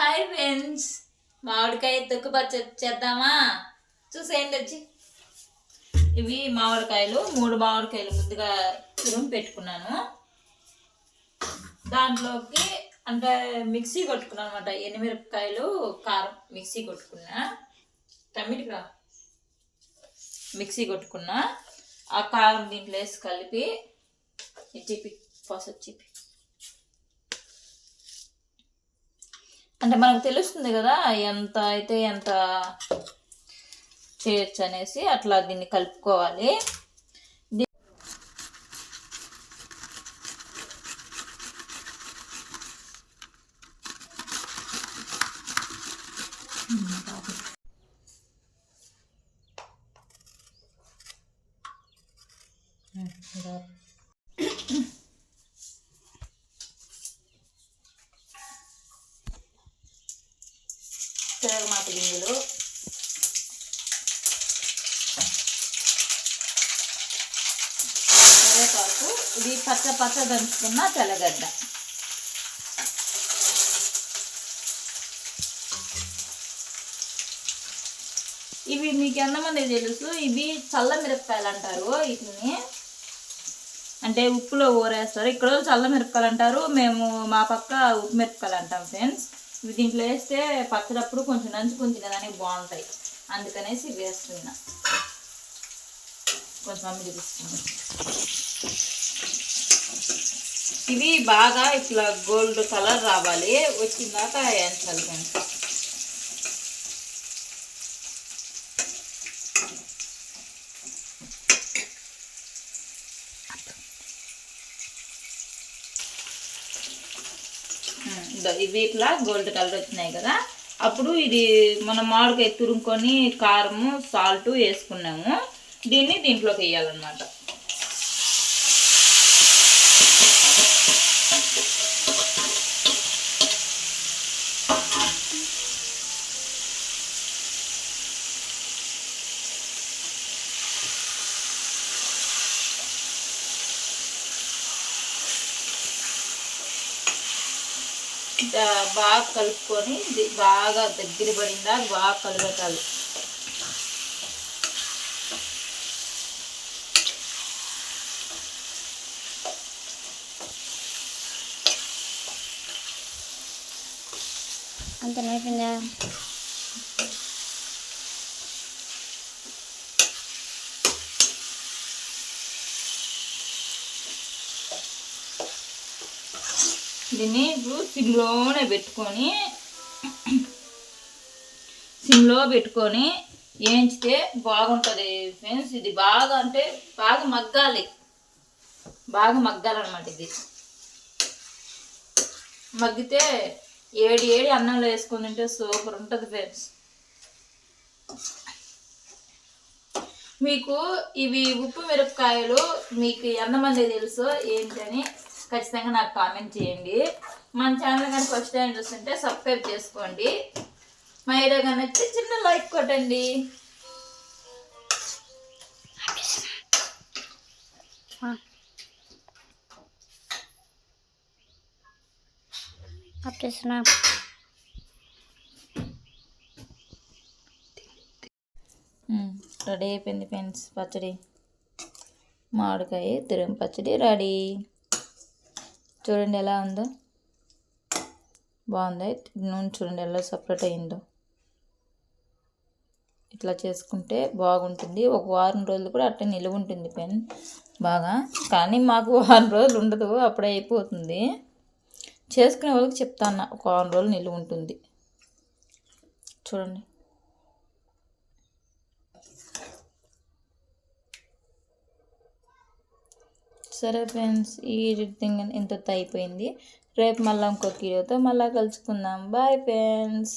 Hi friends మామిడికాయ తొక్కు పచ్చడి చేద్దామా? చూసేయండి వచ్చి. ఇవి మామిడికాయలు మూడు మామిడికాయలు ముందుగా తురుము పెట్టుకున్నాను. దాంట్లోకి అంటే మిక్సీ కొట్టుకున్నాను అనమాట ఎనిమిరపకాయలు కారం మిక్సీ కొట్టుకున్నా. టమిటికి మిక్సీ కొట్టుకున్నా. ఆ కారం దీంట్లో వేసి కలిపి ఇది చిపి పసుపు చిపి అంటే మనకు తెలుస్తుంది కదా ఎంత అయితే ఎంత చేయొచ్చు అనేసి అట్లా దీన్ని కలుపుకోవాలి. Hmm, దీ- తిరగమాత గింజలు కరివేపాకు ఇది పచ్చ పచ్చ దంచుకున్న తెల్లగడ్డ. ఇవి మీకు ఎంతమంది తెలుసు? ఇవి చల్ల మిరపకాయలు అంటారు వీటిని. అంటే ఉప్పులో ఊరేస్తారు ఇక్కడ చల్ల మిరపకాయలు అంటారు. మేము మా పక్క ఉప్పు మిరపకాయలు అంటాం ఫ్రెండ్స్. ఇవి దీంట్లో వేస్తే పచ్చడప్పుడు కొంచెం నంచుకొని తినడానికి బాగుంటాయి. అందుకనేసి వేస్తున్నా. కొంచెం అమ్మి చూపిస్తుంది ఇవి బాగా ఇట్లా గోల్డ్ కలర్ రావాలి. వచ్చిందాక వేయించాలి ఫ్రెండ్స్. ఇవి ఇట్లా గోల్డ్ కలర్ వచ్చినాయి కదా. అప్పుడు ఇది మనం మామిడికాయ తురుముకొని కారము సాల్ట్ వేసుకున్నాము. దీన్ని దీంట్లోకి వేయాలన్నమాట. బాగా కలుపుకొని ఇది బాగా దగ్గర పడిందా బాగా కలబెట్టాలి అంత అయిపోయిందా? దీన్ని ఇప్పుడు సిమ్లోనే పెట్టుకొని సిమ్లో పెట్టుకొని వేయించితే బాగుంటుంది ఫ్రెండ్స్. ఇది బాగా అంటే బాగా మగ్గాలి. బాగా మగ్గాలన్నమాట ఇది. మగ్గితే ఏడి ఏడి అన్నంలో వేసుకొని తింటే సూపర్ ఉంటుంది ఫ్రెండ్స్. మీకు ఇవి ఉప్పు మిరపకాయలు మీకు ఎంతమంది తెలుసో ఏంటని ఖచ్చితంగా నాకు కామెంట్ చేయండి. మన ఛానల్ కానీ ఫస్ట్ టైం చూస్తుంటే సబ్స్క్రైబ్ చేసుకోండి. మా ఏరియా కానీ నచ్చితే చిన్న లైక్ కొట్టండి. ఆఫ్ చేస్తున్నా రెడీ అయిపోయింది ఫ్రెండ్స్ పచ్చడి. మామిడికాయ తిరుగు పచ్చడి రెడీ. చూడండి ఎలా ఉందో. బాగుంది? నూనె చూడండి ఎలా సపరేట్ అయిందో. ఇట్లా చేసుకుంటే బాగుంటుంది. ఒక వారం రోజులు కూడా అట్లా నిలువ ఉంటుంది పెన్ బాగా. కానీ మాకు వారం రోజులు ఉండదు. అప్పుడే అయిపోతుంది. చేసుకునే వాళ్ళకి చెప్తాను ఒక వారం రోజులు నిలువ ఉంటుంది. చూడండి. సరే ఫ్రెండ్స్ ఈ ఎడిటింగ్ ఇంతతో అయిపోయింది. రేపు మళ్ళీ ఇంకొక వీడియోతో మళ్ళీ కలుసుకుందాం. Bye friends